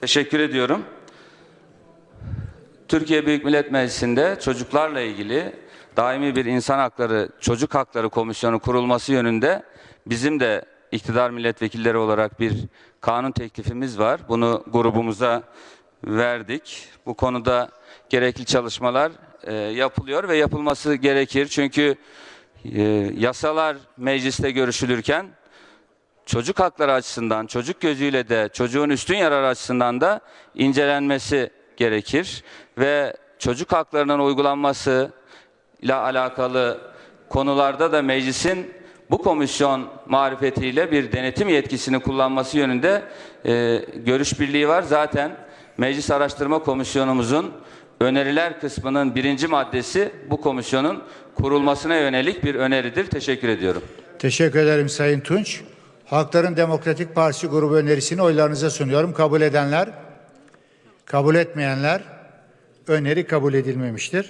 Teşekkür ediyorum. Türkiye Büyük Millet Meclisi'nde çocuklarla ilgili daimi bir insan hakları, çocuk hakları komisyonu kurulması yönünde bizim de iktidar milletvekilleri olarak bir kanun teklifimiz var. Bunu grubumuza verdik. Bu konuda gerekli çalışmalar e, yapılıyor ve yapılması gerekir. Çünkü e, yasalar mecliste görüşülürken çocuk hakları açısından, çocuk gözüyle de çocuğun üstün yarar açısından da incelenmesi gerekir ve çocuk haklarının uygulanması ile alakalı konularda da meclisin bu komisyon marifetiyle bir denetim yetkisini kullanması yönünde e, görüş birliği var. Zaten Meclis Araştırma Komisyonumuzun öneriler kısmının birinci maddesi bu komisyonun kurulmasına yönelik bir öneridir. Teşekkür ediyorum. Teşekkür ederim Sayın Tunç. Halkların Demokratik Partisi grubu önerisini oylarınıza sunuyorum. Kabul edenler, kabul etmeyenler öneri kabul edilmemiştir.